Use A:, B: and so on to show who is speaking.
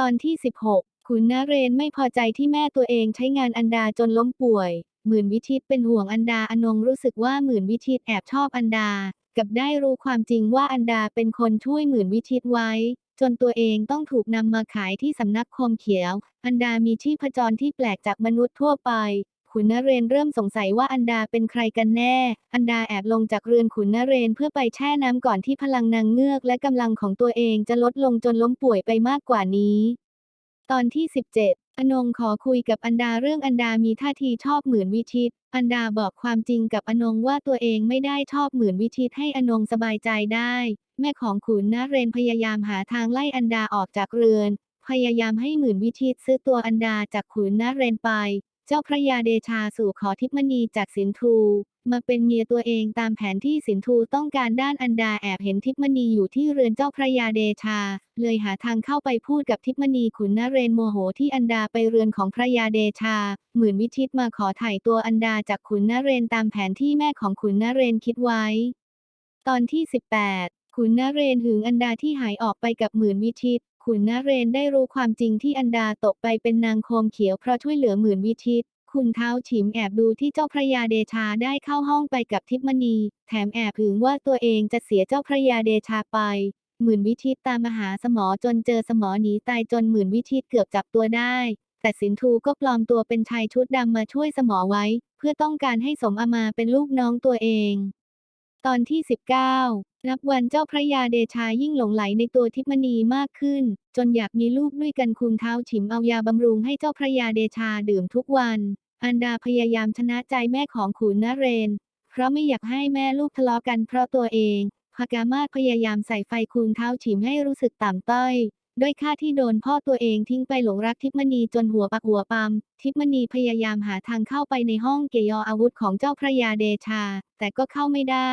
A: ตอนที่ 16 ขุนนเรนไม่พอใจที่แม่ตัวเองใช้งานอันดาจนล้มป่วย หมื่นวิทิตเป็นห่วงอันดาอนงรู้สึกว่าหมื่นวิทิตแอบชอบอันดา กับได้รู้ความจริงว่าอันดาเป็นคนช่วยหมื่นวิทิตไว้ จนตัวเองต้องถูกนำมาขายที่สำนักคมเขียว อันดามีชีพจรที่แปลกจากมนุษย์ทั่วไป ขุนนเรนเริ่มสงสัยว่าอันดาเป็นใครกันแน่ อันดาแอบลงจากเรือนขุนนเรนเพื่อไปแช่น้ำก่อนที่พลังนางเงือกและกำลังของตัวเองจะลดลงจนล้มป่วยไปมากกว่านี้ ตอนที่ 17 อนงขอคุยกับอันดาเรื่องอันดามีท่าทีชอบหมื่นวิทิต อันดาบอกความจริงกับอนงว่าตัวเองไม่ได้ชอบหมื่นวิทิตให้อนงสบายใจได้ แม่ของขุนนเรนพยายามหาทางไล่อันดาออกจากเรือนพยายามให้หมื่นวิทิตซื้อตัวอันดาจากขุนนเรนไป เจ้าพระยาเดชาสู่ขอทิพมณีจากสินทูมาเป็นเมียตัวเองตามแผนที่สินทูต้องการด้านอันดาแอบเห็นทิพมณีอยู่ที่เรือนเจ้าพระยาเดชา เลยหาทางเข้าไปพูดกับทิพมณีขุนนเรนโมโหที่อันดาไปเรือนของพระยาเดชา หมื่นวิทิตมาขอถ่ายตัวอันดาจากขุนนเรนตามแผนที่แม่ของขุนนเรนคิดไว้ ตอนที่ 18 ขุนนเรนหึงอันดาที่หายออกไปกับหมื่นวิทิต ขุนนเรนได้รู้ความจริงที่อันดาตกไปเป็นนางโคมเขียวเพราะช่วยเหลือหมื่นวิทิต คุณเท้าฉิมแอบดูที่เจ้าพระยาเดชาได้เข้าห้องไปกับทิพมณี แถมแอบหึงว่าตัวเองจะเสียเจ้าพระยาเดชาไป หมื่นวิทิตตามมาหาสมอจนเจอสมอหนีตายจนหมื่นวิทิตเกือบจับตัวได้ แต่สินทูก็ปลอมตัวเป็นชายชุดดำมาช่วยสมอไว้ เพื่อต้องการให้สมอมาเป็นลูกน้องตัวเอง ตอนที่ 19 นับวันเจ้าพระยาเดชายิ่งหลงไหลในตัวทิพมณีมากขึ้น จนอยากมีลูกด้วยกันคุณเท้าฉิมเอายาบำรุงให้เจ้าพระยาเดชาดื่มทุกวัน อันดาพยายามชนะใจแม่ของขุนนเรน เพราะไม่อยากให้แม่ลูกทะเลาะกันเพราะตัวเองพากามาศพยายามใส่ไฟคูณเท้าฉิมให้รู้สึกต่ำต้อย ด้วยค่าที่โดนพ่อตัวเองทิ้งไปหลงรักทิพมณีจนหัวปักหัวปั๊มทิพมณีพยายามหาทางเข้าไปในห้องเกยออาวุธของเจ้าพระยาเดชา แต่ก็เข้าไม่ได้